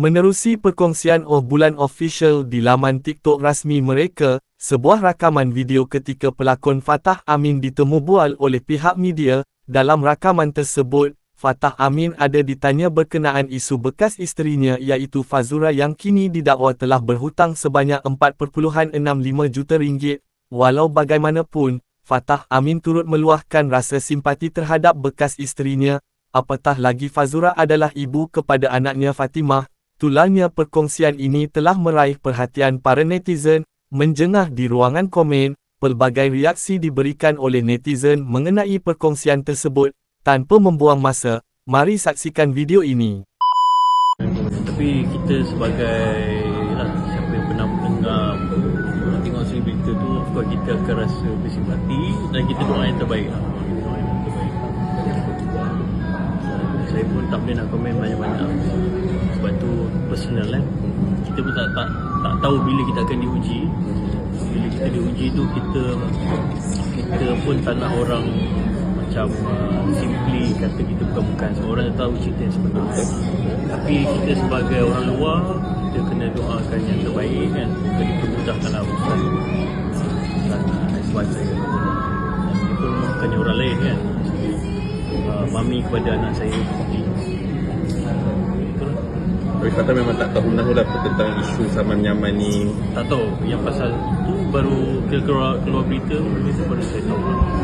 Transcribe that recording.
Menerusi perkongsian Oh Bulan Official di laman TikTok rasmi mereka, sebuah rakaman video ketika pelakon Fatah Amin ditemu bual oleh pihak media, dalam rakaman tersebut, Fatah Amin ada ditanya berkenaan isu bekas isterinya iaitu Fazura yang kini didakwa telah berhutang sebanyak 4.65 juta ringgit. Walau bagaimanapun, Fatah Amin turut meluahkan rasa simpati terhadap bekas isterinya, apatah lagi Fazura adalah ibu kepada anaknya Fatimah, tularnya perkongsian ini telah meraih perhatian para netizen, menjengah di ruangan komen, pelbagai reaksi diberikan oleh netizen mengenai perkongsian tersebut, tanpa membuang masa, mari saksikan video ini. Tapi kita sebagai lah, siapa yang pernah mendengar tengok sini berita tu kita akan rasa bersimpati dan kita doa yang terbaik lah. Saya pun tak boleh nak komen banyak-banyak. Sebab tu personal kan. Kita pun tak, tak tak tahu bila kita akan diuji. Bila kita diuji tu kita kita pun tak nak orang macam uh, simply kata kita bukan-bukan. Semua orang tahu cerita yang sebenar tapi kita sebagai orang luar kita kena doakan yang terbaik kan jadi dipermudahkanlah urusan dan uh, dan dia pun bukannya orang lain kan uh, mami kepada anak saya. Tapi kata memang tak tahu dah lah tentang isu saman nyaman ni. Tak tahu. Yang pasal tu baru keluar, keluar berita baru saya tahu